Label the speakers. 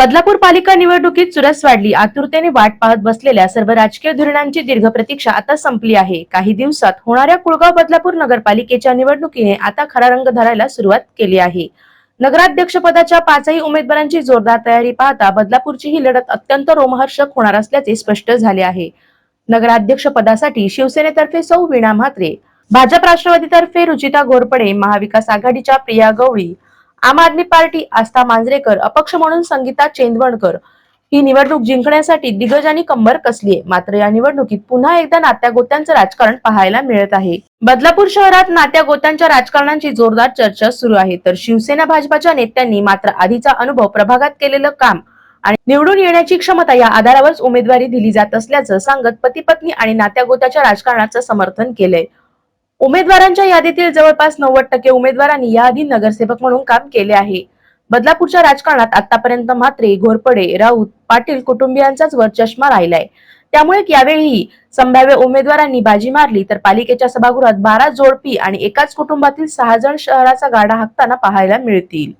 Speaker 1: बदलापूर पालिका निवडणुकीत चुरस वाढली. आतुरतेने वाट पाहत बसलेल्या सर्व राजकीय धोरणांची दीर्घ प्रतीक्षा आता संपली आहे. काही दिवसात होणाऱ्या कुळगाव बदलापूर नगरपालिकेच्या निवडणुकीने आता खरा रंग धरायला सुरुवात केली आहे. नगराध्यक्षपदाच्या पाचही उमेदवारांची जोरदार तयारी पाहता बदलापूरची ही लढत अत्यंत रोमहर्षक होणार असल्याचे स्पष्ट झाले आहे. नगराध्यक्ष पदासाठी शिवसेनेतर्फे सौ वीणा म्हात्रे भाजप राष्ट्रवादीतर्फे रुचिता घोरपडे महाविकास आघाडीच्या प्रिया गवळी आम आदमी पार्टी आस्था मांजरेकर अपक्ष म्हणून संगीता चेंदवणकर. ही निवडणूक जिंकण्यासाठी दिग्गजांनी कंबर कसली आहे? मात्र या निवडणुकीत पुन्हा एकदा नात्या गोत्यांचं राजकारण पाहायला मिळत आहे. बदलापूर शहरात नात्या गोत्यांच्या राजकारणाची जोरदार चर्चा सुरू आहे. तर शिवसेना भाजपाच्या नेत्यांनी मात्र आधीचा अनुभव प्रभागात केलेलं काम आणि निवडून येण्याची क्षमता या आधारावरच उमेदवारी दिली जात असल्याचं सांगत पती पत्नी आणि नात्या गोत्याच्या राजकारणाचं समर्थन केलंय. उमेदवारांच्या यादीतील जवळपास नव्वद टक्के उमेदवारांनी याआधी नगरसेवक म्हणून काम केले आहे. बदलापूरच्या राजकारणात आतापर्यंत मात्रे घोरपडे राऊत पाटील कुटुंबियांचाच वर चष्मा राहिलाय. त्यामुळे यावेळी संभाव्य उमेदवारांनी बाजी मारली तर पालिकेच्या सभागृहात बारा जोडपी आणि एकाच कुटुंबातील सहा जण शहराचा गाडा हाकताना पाहायला मिळतील.